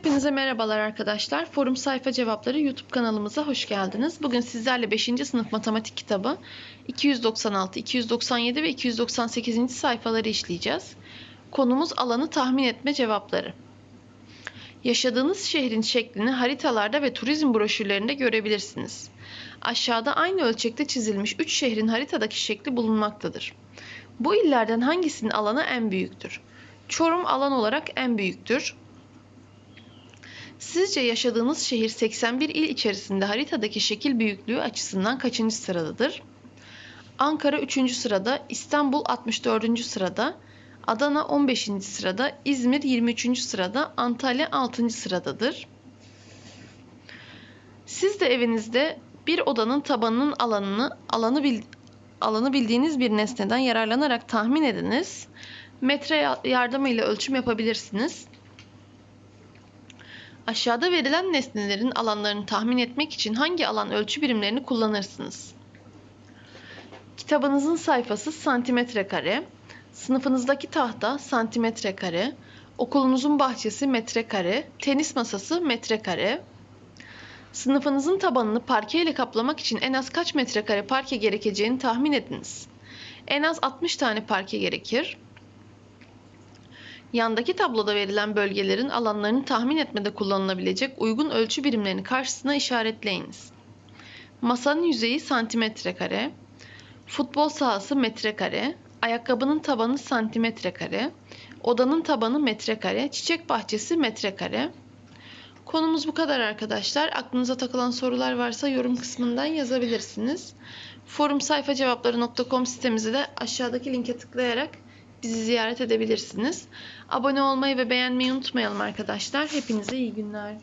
Hepinize merhabalar arkadaşlar. Forum Sayfa Cevapları YouTube kanalımıza hoş geldiniz. Bugün sizlerle 5. sınıf matematik kitabı 296, 297 ve 298. sayfaları işleyeceğiz. Konumuz alanı tahmin etme cevapları. Yaşadığınız şehrin şeklini haritalarda ve turizm broşürlerinde görebilirsiniz. Aşağıda aynı ölçekte çizilmiş 3 şehrin haritadaki şekli bulunmaktadır. Bu illerden hangisinin alanı en büyüktür? Çorum alan olarak en büyüktür. Sizce yaşadığınız şehir 81 il içerisinde haritadaki şekil büyüklüğü açısından kaçıncı sıradadır? Ankara 3. sırada, İstanbul 64. sırada, Adana 15. sırada, İzmir 23. sırada, Antalya 6. sıradadır. Siz de evinizde bir odanın tabanının alanını alanı bil, alanı bildiğiniz bir nesneden yararlanarak tahmin ediniz. Metre ya- yardımıyla ölçüm yapabilirsiniz. Aşağıda verilen nesnelerin alanlarını tahmin etmek için hangi alan ölçü birimlerini kullanırsınız? Kitabınızın sayfası santimetre kare, sınıfınızdaki tahta santimetre kare, okulunuzun bahçesi metrekare, tenis masası metrekare. Sınıfınızın tabanını parke ile kaplamak için en az kaç metrekare parke gerekeceğini tahmin ediniz. En az 60 tane parke gerekir. Yandaki tabloda verilen bölgelerin alanlarını tahmin etmede kullanılabilecek uygun ölçü birimlerini karşısına işaretleyiniz. Masanın yüzeyi santimetre kare, futbol sahası metrekare, ayakkabının tabanı santimetre kare, odanın tabanı metrekare, çiçek bahçesi metrekare. Konumuz bu kadar arkadaşlar. Aklınıza takılan sorular varsa yorum kısmından yazabilirsiniz. Forumsayfacevapları.com sitemizi de aşağıdaki linke tıklayarak bizi ziyaret edebilirsiniz. Abone olmayı ve beğenmeyi unutmayalım arkadaşlar. Hepinize iyi günler.